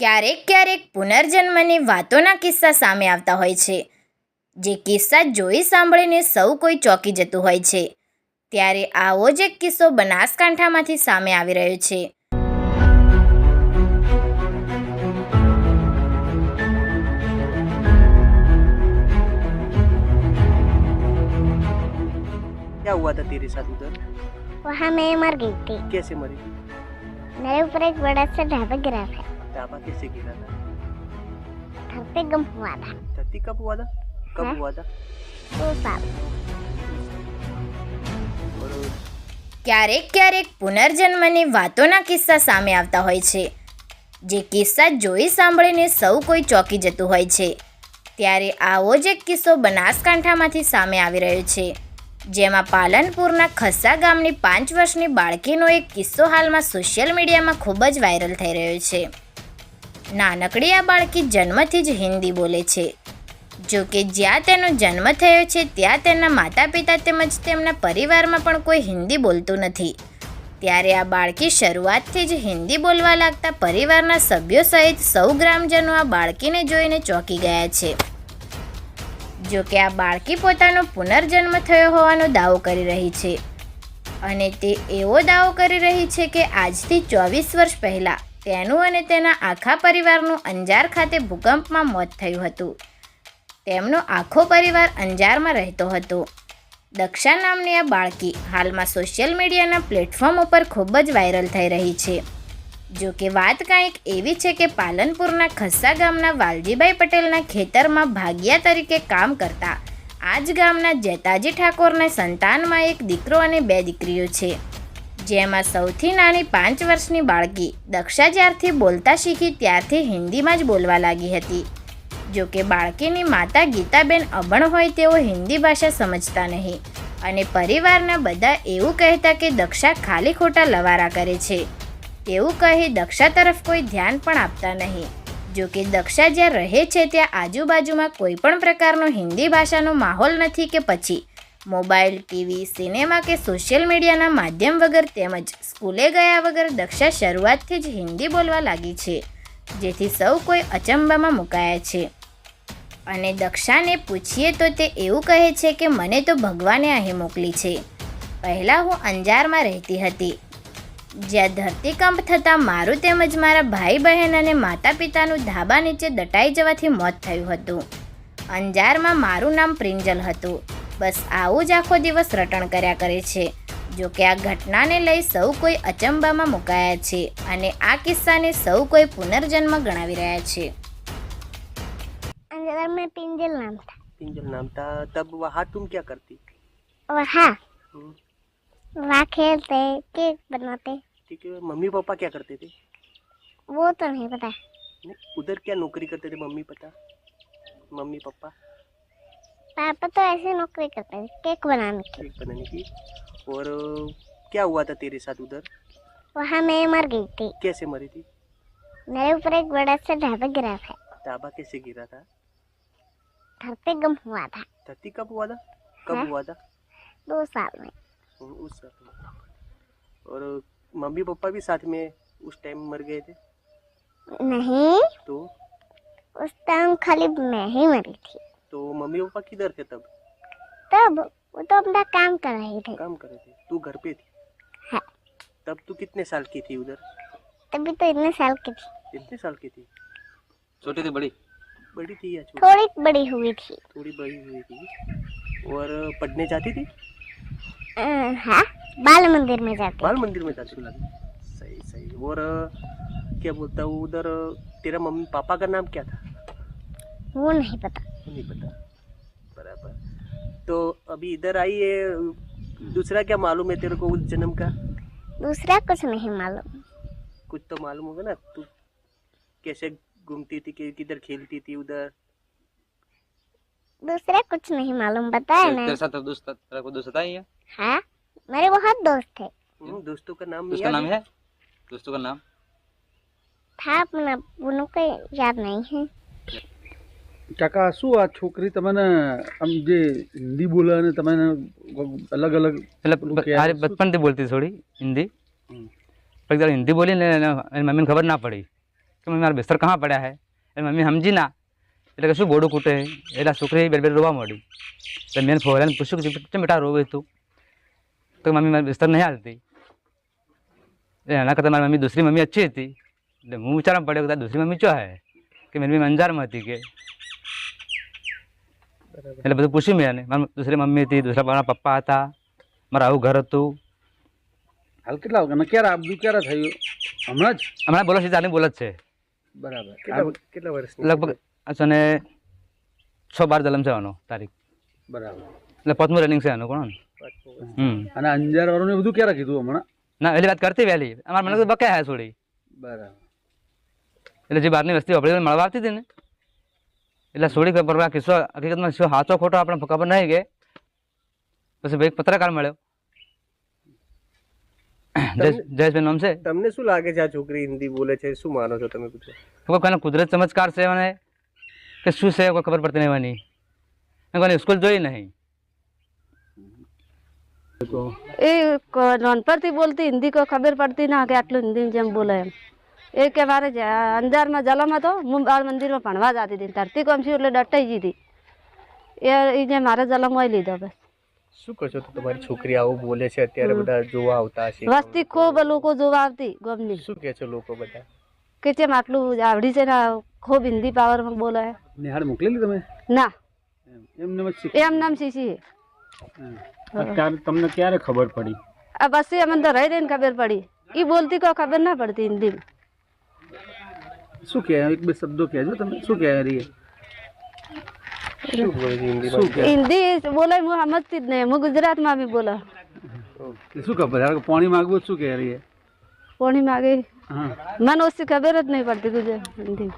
ક્યારેક ક્યારેક પુનર્જન્મની વાતોના કિસ્સા સામે આવતા હોય છે જે કિસ્સા જોઈ સાંભળીને સૌ કોઈ ચોંકી જતું હોય છે ત્યારે આવો જ એક કિસ્સો બનાસકાંઠામાંથી સામે આવી રહ્યો છે क्या हुआ था तेरे साथ उधर वहाँ मैं मर गई थी कैसे मरी मेरे ऊपर एक बड़ा सा ढाबा गिरा था ढाबा कैसे गिरा था घर पे गम हुआ था धरती कब हुआ था कब हाँ? हुआ था दो साल और ક્યારેક ક્યારેક પુનર્જન્મની વાતોના કિસ્સા સામે આવતા હોય છે જે કિસ્સા જોઈ સાંભળીને સૌ કોઈ ચોંકી જતું હોય છે ત્યારે આવો જ એક કિસ્સો બનાસકાંઠામાંથી સામે આવી રહ્યો છે જેમાં પાલનપુરના ખસ્સા ગામની પાંચ વર્ષની બાળકીનો એક કિસ્સો હાલમાં સોશિયલ મીડિયામાં ખૂબ જ વાયરલ થઈ રહ્યો છે નાનકડી આ બાળકી જન્મથી જ હિન્દી બોલે છે. જો કે જ્યાં તેનો જન્મ થયો છે, ત્યાં તેના માતા પિતા તેમજ તેમના પરિવારમાં પણ કોઈ હિન્દી બોલતું નથી. ત્યારે આ બાળકી શરૂઆતથી જ હિન્દી બોલવા લાગતા પરિવારના સભ્યો સહિત સૌ ગ્રામજનો આ બાળકીને જોઈને ચોંકી ગયા છે. જો કે આ બાળકી પોતાનો પુનર્જન્મ થયો હોવાનો દાવો કરી રહી છે. અને તે એવો દાવો કરી રહી છે કે આજથી ચોવીસ વર્ષ પહેલાં તેનું અને તેના આખા પરિવારનું અંજાર ખાતે ભૂકંપમાં મોત થયું હતું. તેમનો આખો પરિવાર અંજારમાં રહેતો હતો. દક્ષા નામની આ બાળકી હાલમાં સોશિયલ મીડિયાના પ્લેટફોર્મ ઉપર ખૂબ જ વાયરલ થઈ રહી છે. જો કે વાત કાંઈક એવી છે કે પાલનપુરના ખસ્સા ગામના વાલજીભાઈ પટેલના ખેતરમાં ભાગિયા તરીકે કામ કરતા આ જ ગામના જેતાજી ઠાકોરના સંતાનમાં એક દીકરો અને બે દીકરીઓ છે. જેમાં સૌથી નાની પાંચ વર્ષની બાળકી દક્ષા જ્યારથી બોલતા શીખી ત્યારથી હિન્દીમાં જ બોલવા લાગી હતી. જો કે બાળકીની માતા ગીતાબેન અભણ હોય તેઓ હિન્દી ભાષા સમજતા નહીં અને પરિવારના બધા એવું કહેતા કે દક્ષા ખાલી ખોટા લવારા કરે છે. તેવું કહી દક્ષા તરફ કોઈ ધ્યાન પણ આપતા નહીં. જો કે દક્ષા જ્યાં રહે છે ત્યાં આજુબાજુમાં કોઈ પણ પ્રકારનો હિન્દી ભાષાનો માહોલ નથી કે પછી મોબાઈલ, ટીવી, સિનેમા કે સોશિયલ મીડિયાના માધ્યમ વગર તેમજ સ્કૂલે ગયા વગર દક્ષા શરૂઆતથી જ હિન્દી બોલવા લાગી છે, જેથી સૌ કોઈ અચંબામાં મુકાયા છે. અને દક્ષાને પૂછીએ તો તે એવું કહે છે કે, મને તો ભગવાને અહીં મોકલી છે. પહેલાં હું અંજારમાં રહેતી હતી. જ્યાં ધરતીકંપ થતાં મારું તેમજ મારા ભાઈ બહેન અને માતા પિતાનું ધાબા નીચે દટાઈ જવાથી મોત થયું હતું. અંજારમાં મારું નામ પ્રિંજલ હતું. બસ આવું જ આખો દિવસ રટણ કર્યા કરે છે જો કે આ ઘટનાને લઈ સૌ કોઈ અચંબામાં મુકાયા છે અને આ કિસ્સાને સૌ કોઈ પુનર્જન્મ ગણાવી રહ્યા છે अंदर में पिंजल नाम था पिंजल नाम था तब वहाँ तुम क्या करती और हाँ हम्म, वहाँ खेलते केक बनाते ठीक है मम्मी पापा क्या करते थे वो तो नहीं पता नहीं, उधर क्या नौकरी करते थे मम्मी पता मम्मी पापा पापा तो ऐसे नौकरी करते थे केक बनाने की। केक बनाने की। और क्या हुआ था तेरे साथ उधर? वहाँ मैं मर गई थी। कैसे मरी थी? मेरे ऊपर एक बड़ा सा ढाबा गिरा था। ढाबा कैसे गिरा था? घर पे गम हुआ था। धरती कब हुआ था? कब हाँ? हुआ था? दो साल में। उस साल में। और मम्मी पापा भी साथ में उस टाइम मर गए थे? नहीं। तो? उस टाइम खाली मैं ही मरी थी। तो मम्मी पापा किधर थे तब? तब वो तो अपना काम कर रही थी। काम कर रहे थे। तू घर पे थी? हाँ। तब तू कितने साल की थी उधर? तभी तो इतने साल की थी। कितने साल की थी? छोटी थी बड़ी? बड़ी थी या थोड़ी बड़ी हुई थी। थोड़ी बड़ी हुई थी। और पढ़ने जाती थी? हाँ बाल मंदिर में जाते बाल मंदिर में जाती थी। सही सही। और क्या बोलता हूँ उधर तेरा मम्मी पापा का नाम क्या था? वो नहीं पता। नहीं पता। बराबर। तो अभी इधर आई है दूसरा क्या मालूम है तेरे को उस जन्म का? दूसरा कुछ नहीं मालूम। कुछ तो मालूम होगा ना तू कैसे घूमती थी किधर खेलती थी उधर? दूसरा कुछ नहीं मालूम बताया ना। तेरे साथ दोस्त तेरा कोई दोस्त था ही? है हाँ मेरे बहुत दोस्त थे हम्म, दोस्तों का नाम उसका याद नाम है? दोस्तों का नाम? था अपना उन्हों को याद नहीं है। કાકા શું આ છોકરી તમને આમ જે હિન્દી બોલે અને તમને અલગ અલગ એટલે કે? બચપનથી બોલતી થોડી હિન્દી. પણ જ્યારે હિન્દી બોલી ને એની મમ્મીને ખબર ના પડી કે મમ્મી મારા બિસ્તર કहाँ પડ્યા હે? એની મમ્મી સમજી ના. એટલે કે શું બોડું કૂટે એટલે છોકરી બે બે રોવા માંડી એટલે મેં ફોરાને પૂછ્યું કે કેમ બેટા રોવે તું? તો મમ્મી મારી બિસ્તર નહીં હાલતી. એટલે એના કરતાં મારી મમ્મી દૂસરી મમ્મી અચ્છી હતી. એટલે હું વિચારવા પડ્યો કે તારી દૂસરી મમ્મી ચો હે? કે મેં મમ્મી અંજારમાં હતી કે? એટલે બધું પૂછ્યું મેં એને. મારી દૂસરી મમ્મી હતી દૂસરા મારા પપ્પા હતા મારું આવું ઘર હતું. હાલ કેટલા વાગ્યા? ક્યારે આ ક્યારે થયું. હમણાં જ? હમણાં બોલો છે ચારની બોલ જ છે. બરાબર. કેટલા વર્ષ વર્ષની લગભગ અને છ બાર જલમ છે આનો તારીખ. બરાબર. એટલે પાંચમું રનિંગ છે આનું કોણ? હમ. અને અંજાર વાળું બધું ક્યારે કીધું હમણાં? ના એટલી વાત કરતી વહેલી. અમારા મને તો બકાય છોડી. બરાબર. એટલે જે બહારની વસ્તી વાપરી મળવા આવતી હતી ને? એટલે સોડી ખબર કિસ્સો હકીકતમાં શું સાચો ખોટો આપણે ખબર નહીં કે? પછી ભાઈ પત્રકાર મળ્યો. જયેશ- જયેશભાઈ નામ છે? તમને શું લાગે છે આ છોકરી હિન્દી બોલે છે? શું માનો છો તમે કુદરત ચમત્કાર છે મને કે શું છે કોઈ ખબર પડતી નહીં એની મેં કોઈને સ્કૂલ જોઈ નહીં. એ ક- બોલતી હિન્દી કોઈ ખબર પડતી ના કે આટલું હિન્દી જેમ બોલે એમ. એ કે મારે જ- અંજારમાં જલમ હતો હું બાળ મંદિરમાં ભણવા જતી હતી ધરતી કોમ છું એટલે ડટાઈ ગઈ હતી એ એ જે મારે જલમ હોય લીધો બસ શું કહો છો? તો તમારી છોકરી આવું બોલે છે અત્યારે બધા જોવા આવતા હશે. વસ્તી ખૂબ લોકો જોવા આવતી ગમની. શું કહે છે લોકો બધા? કે જેમ આટલું આવડી છે ને આ ખૂબ હિન્દી પાવરમાં બોલે. નિહાળ મોકલેલી તમે? ના. એમ એમને જ શીખી. એમ નામ શીશી અત્યારે તમને ક્યારે ખબર પડી? આ બસ અમને તો રહી રહીને ખબર પડી. એ બોલતી કોઈ ખબર ના પડતી હિન્દીમાં. શું કહે એક બે શબ્દો કહેજો તમે. શું કહે રહી શું બોલે છે હિન્દીમાં? શું કહે હિન્દી બોલે હું સમજતી જ નહીં. હું ગુજરાતમાં બી બોલા શું ખબર? પાણી માગવું શું કહે રહી પાણી માગે. મને ઓછી ખબર જ નહીં પડતી ગુજરાત હિન્દી.